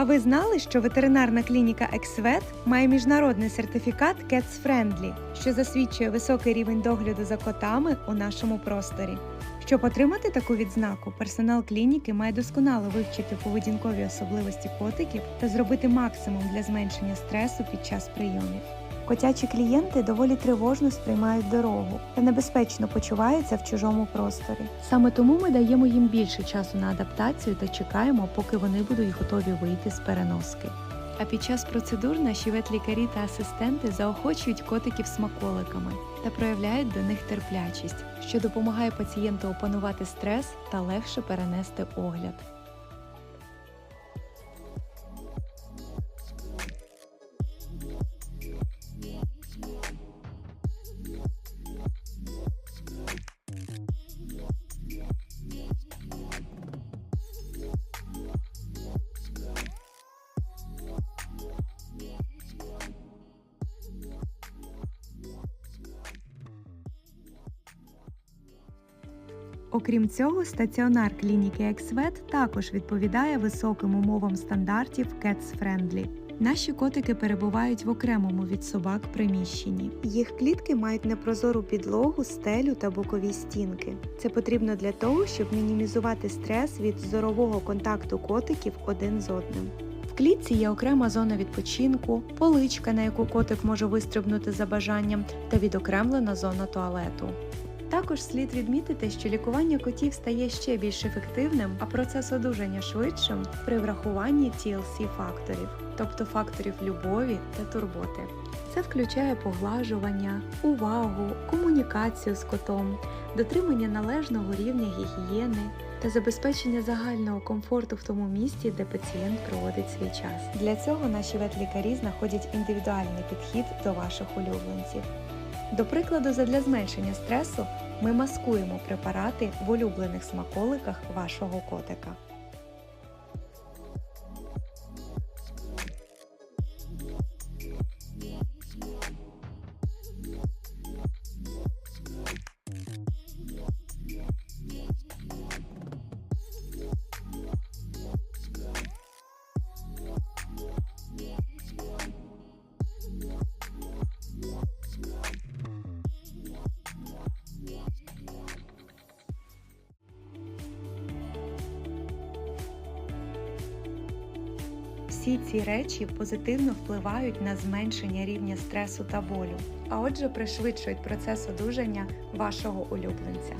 А ви знали, що ветеринарна клініка Ексвет має міжнародний сертифікат Cats Friendly, що засвідчує високий рівень догляду за котами у нашому просторі? Щоб отримати таку відзнаку, персонал клініки має досконало вивчити поведінкові особливості котиків та зробити максимум для зменшення стресу під час прийомів. Котячі клієнти доволі тривожно сприймають дорогу та небезпечно почуваються в чужому просторі. Саме тому ми даємо їм більше часу на адаптацію та чекаємо, поки вони будуть готові вийти з переноски. А під час процедур наші ветлікарі та асистенти заохочують котиків смаколиками та проявляють до них терплячість, що допомагає пацієнту опанувати стрес та легше перенести огляд. Окрім цього, стаціонар клініки Ексвет також відповідає високим умовам стандартів Cats Friendly. Наші котики перебувають в окремому від собак приміщенні. Їх клітки мають непрозору підлогу, стелю та бокові стінки. Це потрібно для того, щоб мінімізувати стрес від зорового контакту котиків один з одним. В клітці є окрема зона відпочинку, поличка, на яку котик може вистрибнути за бажанням, та відокремлена зона туалету. Також слід відмітити, що лікування котів стає ще більш ефективним, а процес одужання швидшим при врахуванні TLC факторів, тобто факторів любові та турботи. Це включає поглажування, увагу, комунікацію з котом, дотримання належного рівня гігієни та забезпечення загального комфорту в тому місці, де пацієнт проводить свій час. Для цього наші ветлікарі знаходять індивідуальний підхід до ваших улюбленців. До прикладу, задля зменшення стресу ми маскуємо препарати в улюблених смаколиках вашого котика. Всі ці речі позитивно впливають на зменшення рівня стресу та болю, а отже, пришвидшують процес одужання вашого улюбленця.